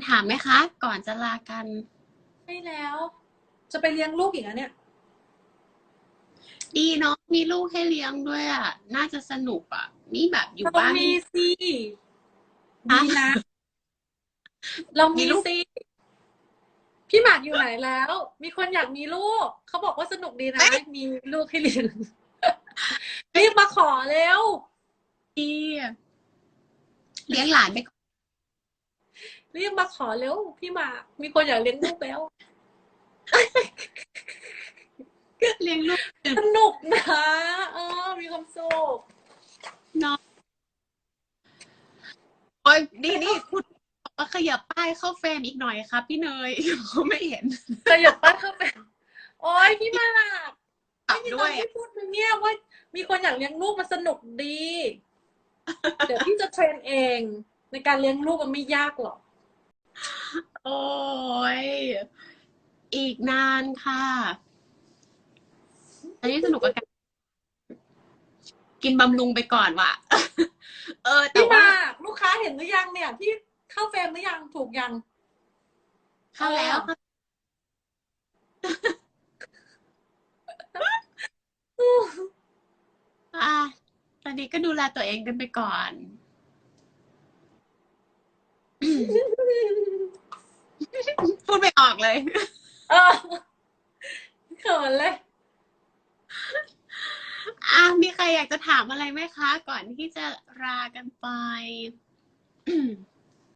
ำถามไหมคะ ก่อนจะลากันไม่แล้ว จะไปเลี้ยงลูกอีกแล้วเนี่ย ดีเนาะมีลูกให้เลี้ยงด้วยอะ น่าจะสนุกอะ นี่แบบอยู่เราบ้านมีสิฮะดีนะ เรามีมีลูกสิพี่หมากอยู่ไหนแล้ว มีคนอยากมีลูก เขาบอกว่าสนุกดีนะ มีลูกให้เลี้ยงรีบมาขอเร็วดีเลี้ยงหลานไป ก่อนรีบมาขอเร็วพี่หมากมีคนอยากเลี้ยงลูกแล้วเลี้ยงลูกสนุกนะเออ มีความสุขเนาะโอ้ยดีนี่คุณบอกว่าขยับป้ายเข้าเฟรมอีกหน่อยครับพี่เนยเขาไม่เห็นขยับป้าเข้าไปโอ้ยพี่หมากตับไม่มีด้ตอวนยที่พูดมาเนี่ยว่า มีคนอยากเลี้ยงลูกมันสนุกดี เดี๋ยวพี่จะเทรนเอง ในการเลี้ยงลูกมันไม่ยากหรอก โอ้ย อีกนานค่ะ อันนี้สนุกกับการกินบำรุงไปก่อนว่ะ เออ แต่พี่หว่า มากลูกค้าเห็นหรือยังเนี่ยพี่เข้าเฟรมหรือยังถูกยัง เข้าแล้วค่ะอะตอนนี้ก็ดูแลตัวเองกันไปก่อน พูดไม่ออกเลยเออเขินเลย อะมีใครอยากจะถามอะไรไหมคะ ก่อนที่จะลากันไป